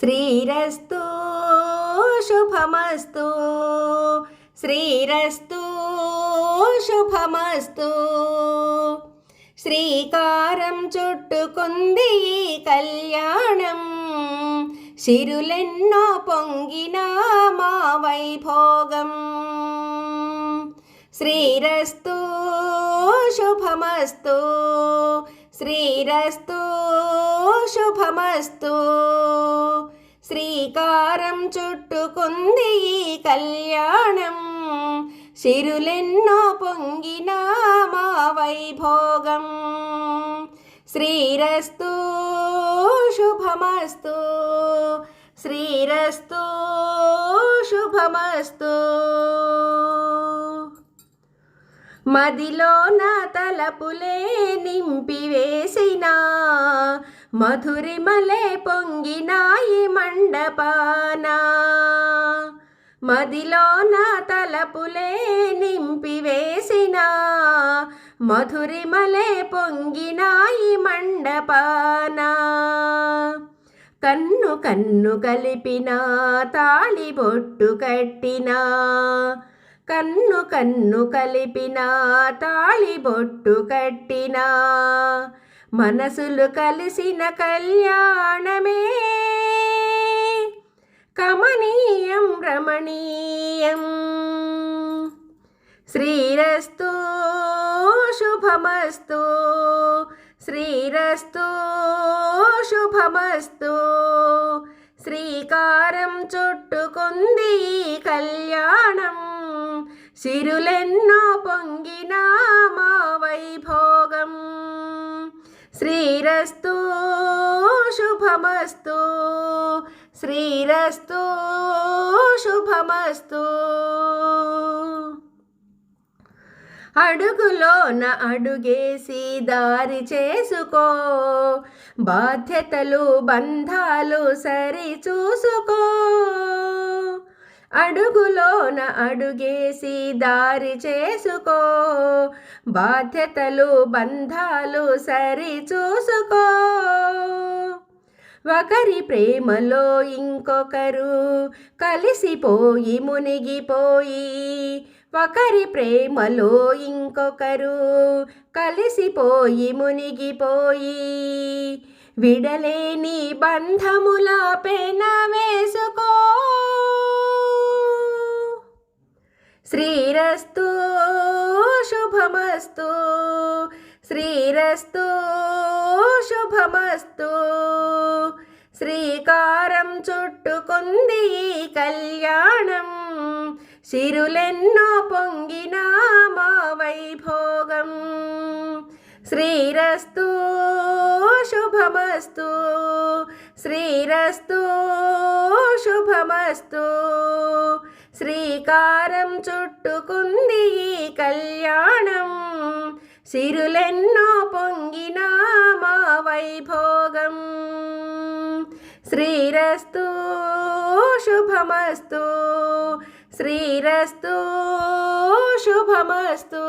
శ్రీరస్తు శుభమస్తు శ్రీరస్తు శుభమస్తు శ్రీకారం చుట్టుకుంది ఈ కళ్యాణం సిరులెన్నో పొంగిన మా వైభోగం శ్రీరస్తు శుభమస్తు. శ్రీకారం చుట్టుకుంది ఈ కళ్యాణం. శిరులెన్నో పొంగినా మా వైభోగం. శ్రీరస్తు శుభమస్తు. శ్రీరస్తు శుభమస్తు. మదిలో నా తలపులే నింపివేసి మధురిమలే పొంగినాయి మండపాన. మదిలో నా తలపులే నింపివేసిన మధురిమలే పొంగినాయి మండపాన. కన్ను కన్ను కలిపిన తాళిబొట్టు కట్టినా. కన్ను కన్ను కలిపిన తాళిబొట్టు కట్టినా. మనసులు కలిసిన కళ్యాణమే. కమనీయం రమణీయం. శ్రీరస్తు శుభమస్తు. శ్రీరస్తు శుభమస్తు. శ్రీకారం చుట్టుకుంది కళ్యాణం. సిరులెన్నో పొంగినా శ్రీరస్తు శుభమస్తు. శ్రీరస్తు శుభమస్తు. అడుగులోన అడుగేసి దారి చేసుకో. బాధ్యతలు బంధాలు సరి చూసుకో. అడుగులోన అడుగేసి దారి చేసుకో. బాధ్యతలు బంధాలు సరి చూసుకో. ఒకరి ప్రేమలో ఇంకొకరు కలిసిపోయి మునిగిపోయి ఒకరి ప్రేమలో ఇంకొకరు కలిసిపోయి మునిగిపోయి విడలేని బంధముల పెన వేసుకో. శ్రీరస్తు శుభమస్తు. శ్రీరస్తు శుభమస్తు. శ్రీకారం చుట్టుకుంది ఈ కళ్యాణం. సిరులెన్నో పొంగిన మా వైభోగం. శ్రీరస్తు శుభమస్తు. శ్రీరస్తు శుభమస్తు. శ్రీకారం చుట్టుకుంది ఈ కళ్యాణం. సిరులెన్నో పొంగిన మా వైభోగం. శ్రీరస్తు శుభమస్తు. శ్రీరస్తు శుభమస్తు.